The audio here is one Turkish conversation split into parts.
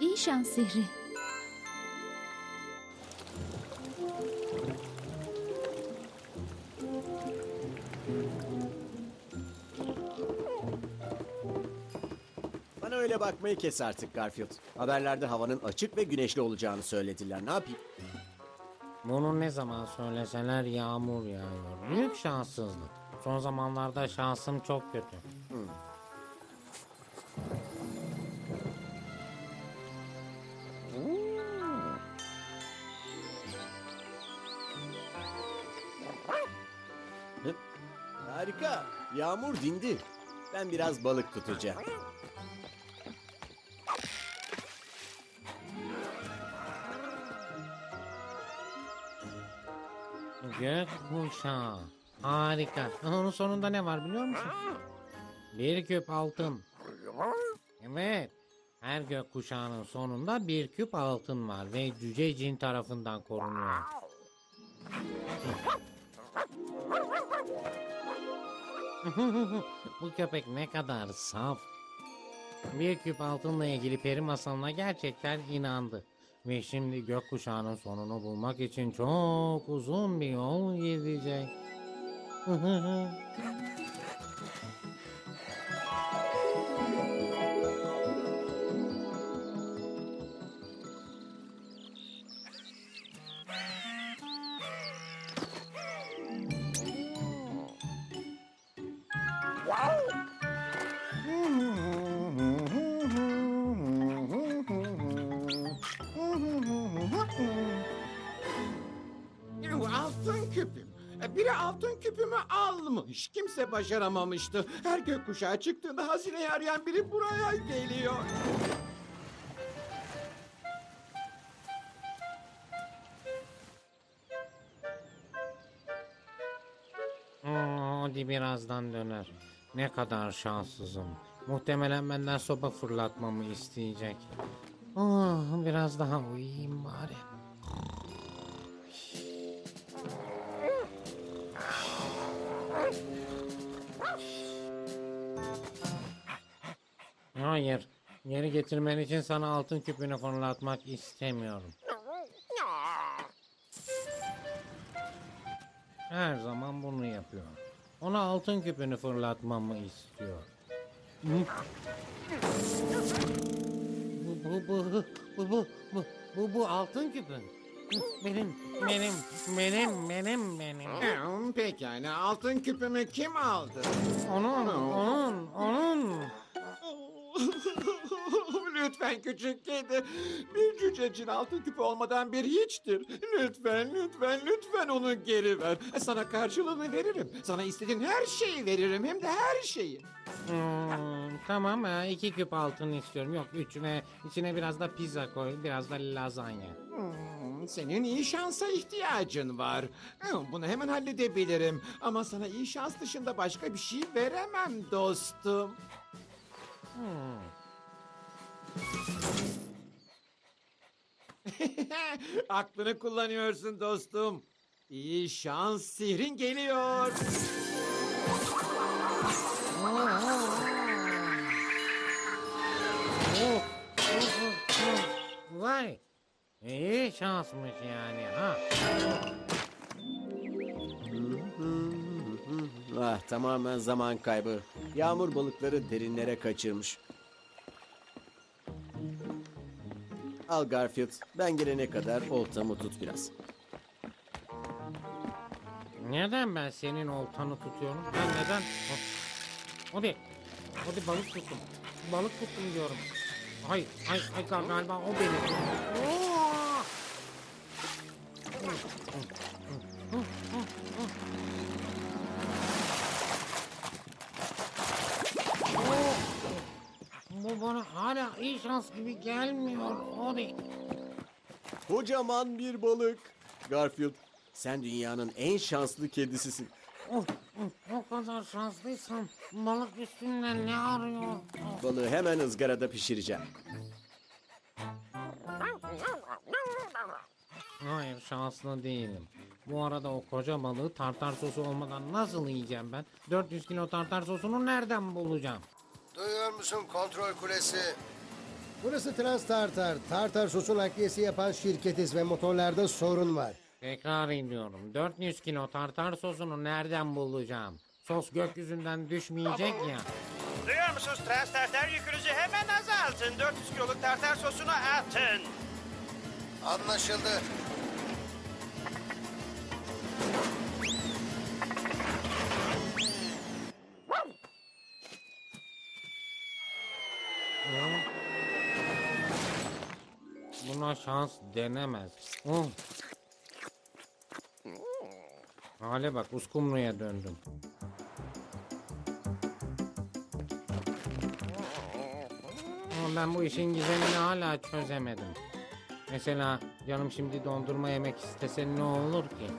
İyi şans sihri. Bana öyle bakmayı kes artık Garfield. Haberlerde havanın açık ve güneşli olacağını söylediler. Ne yapayım? Bunu ne zaman söyleseler yağmur yağıyor. Büyük şanssızlık. Son zamanlarda şansım çok kötü. Hı? Yağmur dindi. Ben biraz balık tutacağım. Gök. Harika. Onun sonunda ne var biliyor musun? Bir küp altın. Evet. Her gök kuşağının sonunda bir küp altın var ve cüce cin tarafından korunuyor. Bu köpek ne kadar saf. Bir küp altınla ilgili peri masalına gerçekten inandı. Ve şimdi gökkuşağının sonunu bulmak için çok uzun bir yol gidecek. E, Biri altın küpümü almış. Kimse başaramamıştı. Her gökkuşağı çıktığında hazineyi arayan biri buraya geliyor. Hmm, Hadi birazdan döner. Ne kadar şanssızım. Muhtemelen benden sopa fırlatmamı isteyecek. Ah, biraz daha uyuyayım bari. Hayır. Geri getirmen için sana altın küpünü fırlatmak istemiyorum. Her zaman bunu yapıyor. Ona altın küpünü fırlatmamı istiyor. Bu bu bu bu bu bu bu, bu altın küpün. Benim benim benim benim benim. Pekala altın küpümü kim aldı? Onun onun onun. Lütfen küçük kedi. Bir cücecin altın küpü olmadan bir hiçtir. Lütfen, lütfen, lütfen onu geri ver. Sana karşılığını veririm. Sana istediğin her şeyi veririm. Hem de her şeyi. Hmm, tamam ha, iki küp altın istiyorum. Yok üç ve içine biraz da pizza koy, biraz da lazanya. Hmm, Senin iyi şansa ihtiyacın var. Hmm, Bunu hemen halledebilirim. Ama sana iyi şans dışında başka bir şey veremem dostum. Hmm. Aklını kullanıyorsun dostum. İyi şans sihrin geliyor. Vay. İyi şansmış yani ha. Ah tamamen zaman kaybı. Yağmur balıkları derinlere kaçırmış. Al Garfield. Ben gelene kadar oltamı tut biraz. Neden ben senin oltanı tutuyorum? Ben neden? Hadi. Hadi balık tuttum. Balık tuttum diyorum. Hayır, hayır, hayır gal- galiba o benim. Oo! Şans gibi gelmiyor. Hadi. Kocaman bir balık. Garfield, sen dünyanın en şanslı kedisisin. O kadar şanslıysam balık üstünde ne arıyor? Balığı hemen ızgarada pişireceğim. Hayır şanslı değilim. Bu arada o koca balığı tartar sosu olmadan nasıl yiyeceğim ben? 400 kilo tartar sosunu nereden bulacağım? Duyuyor musun kontrol kulesi? Burası Trans Tartar. Tartar sosu nakliyesi yapan şirketiz ve motorlarda sorun var. Tekrar ediyorum. 400 kilo tartar sosunu nereden bulacağım? Sos gökyüzünden düşmeyecek ya. Duyuyor musunuz? Trans tartar yükünüzü hemen azaltın. 400 kiloluk tartar sosunu atın. Anlaşıldı. Buna şans denemez. Oh. Hale bak uskumruya döndüm. Ama ben bu işin gizemini hala çözemedim. Mesela canım şimdi dondurma yemek istese ne olur ki?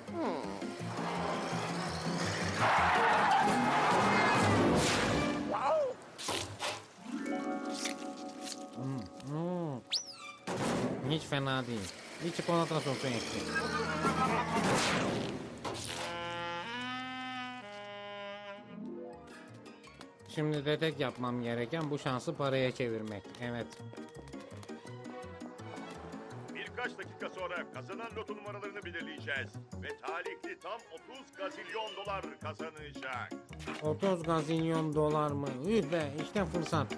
Hiç fena değil. Bir çikolata sosu ekleyin. Şimdi de tek yapmam gereken bu şansı paraya çevirmek. Evet. Birkaç dakika sonra kazanan loto numaralarını belirleyeceğiz. Ve talihli tam 30 gazilyon dolar kazanacak. 30 gazilyon dolar mı? Üh be işte fırsat.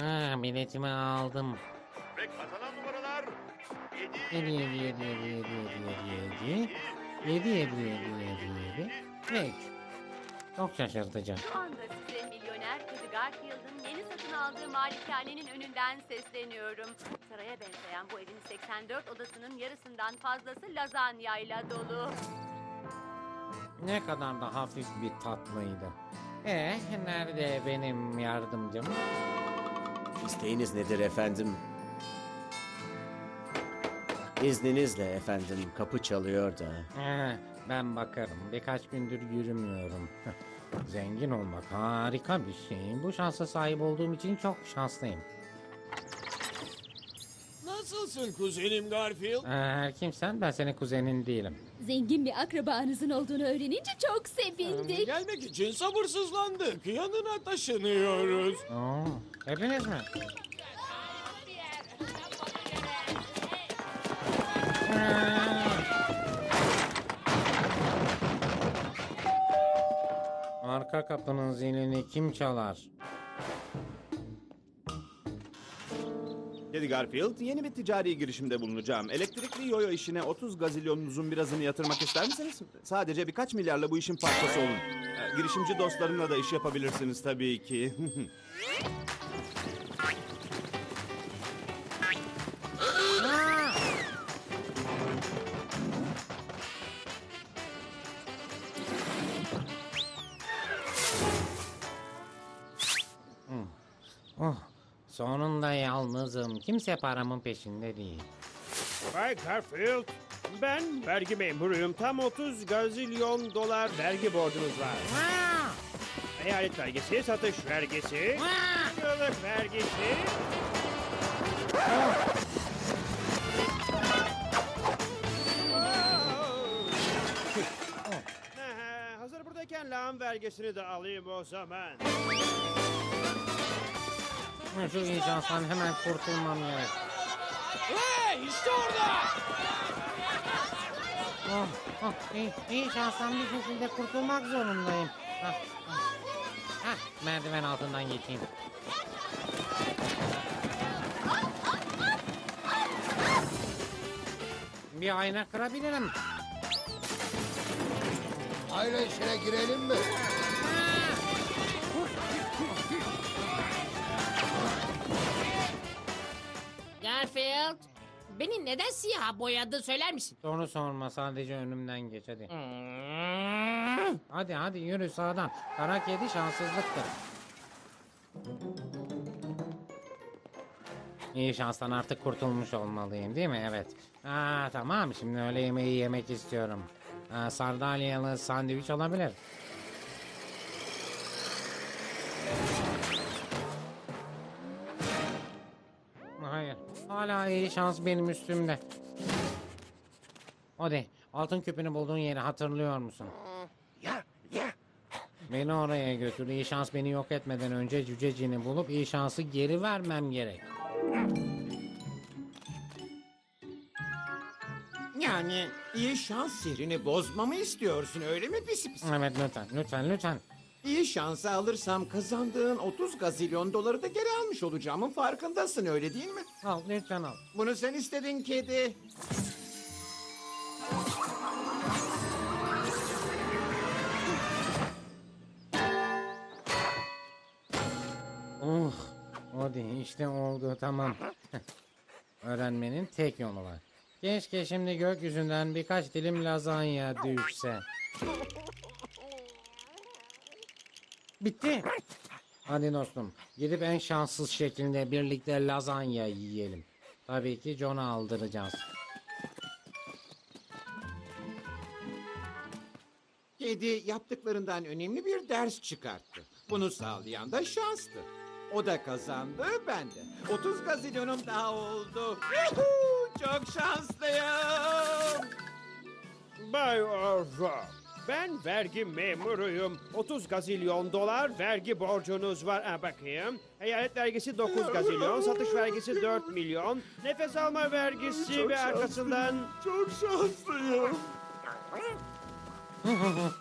Ha, biletimi aldım. Ve kazanan numaralar 7 7, 7 7 7 7 7 7 7 7 7 7 7 ve 3. Çok şaşırtıcı. Şu anda size milyoner Kedi Garfield'ın yeni satın aldığı malikanenin önünden sesleniyorum. Saraya benzeyen bu evin 84 odasının yarısından fazlası lazanyayla dolu. Ne kadar da hafif bir tatlıydı. E nerede benim yardımcım? İsteğiniz nedir efendim? İzninizle efendim kapı çalıyor da. Eh, ben bakarım. Birkaç gündür yürümüyorum. Zengin olmak harika bir şey. Bu şansa sahip olduğum için çok şanslıyım. Nasılsın kuzenim Garfield? Her kimsen ben senin kuzenin değilim. Zengin bir akrabanızın olduğunu öğrenince çok sevindik. Gelmek için sabırsızlandık. Yanına taşınıyoruz. Oo, hepiniz mi? Arka kapının zilini kim çalar? Dedi Garfield, yeni bir ticari girişimde bulunacağım. Elektrikli yoyo işine 30 gazilyonunuzun birazını yatırmak ister misiniz? Sadece birkaç milyarla bu işin parçası olun. Ee, Girişimci dostlarımla da iş yapabilirsiniz tabii ki. sonunda yalnızım. Kimse paramın peşinde değil. Bay Garfield, ben vergi memuruyum. Tam 30 gazilyon dolar vergi borcunuz var. Eyalet vergisi, satış vergisi, yıllık vergisi. Aha, Hazır buradayken lağım vergisini de alayım o zaman. Şu icanstan hemen kurtulmam gerek. Hey işte orada! Oh, oh, iyi, iyi şanstan bir şekilde kurtulmak zorundayım. Hah, hah. Hah, merdiven altından geçeyim. Bir ayna kırabilirim. Aynen işine girelim mi? Garfield, beni neden siyah boyadı söyler misin? Soru sorma sadece önümden geç hadi. Hadi hadi yürü sağdan. Kara kedi şanssızlıktır. İyi şanstan artık kurtulmuş olmalıyım değil mi? Evet. Aa, tamam şimdi öğle yemeği yemek istiyorum. Aa, sardalyalı sandviç olabilir. İyi şans benim üstümde. Hadi altın küpünü bulduğun yeri hatırlıyor musun? Ya, ya. Beni oraya götür. İyi şans beni yok etmeden önce cücecini bulup iyi şansı geri vermem gerek. Yani iyi şans sihrini bozmamı istiyorsun öyle mi pisi pisi? Evet lütfen lütfen lütfen. İyi şansı alırsam kazandığın 30 gazilyon doları da geri almış olacağımın farkındasın öyle değil mi? Al lütfen al. Bunu sen istedin kedi. Uh, o değil işte oldu tamam. Öğrenmenin tek yolu var. Keşke şimdi gökyüzünden birkaç dilim lazanya düşse. Bitti. Hadi dostum gidip en şanssız şekilde birlikte lazanya yiyelim. Tabii ki John'a aldıracağız. Kedi yaptıklarından önemli bir ders çıkarttı. Bunu sağlayan da şanstı. O da kazandı, ben de. 30 gazilyonum daha oldu. Yuhuu, çok şanslıyım. Bay Orzo. Ben vergi memuruyum. 30 gazilyon dolar vergi borcunuz var. Ha, bakayım. Eyalet vergisi 9 gazilyon, satış vergisi 4 milyon, nefes alma vergisi ve arkasından... Çok şanslıyım.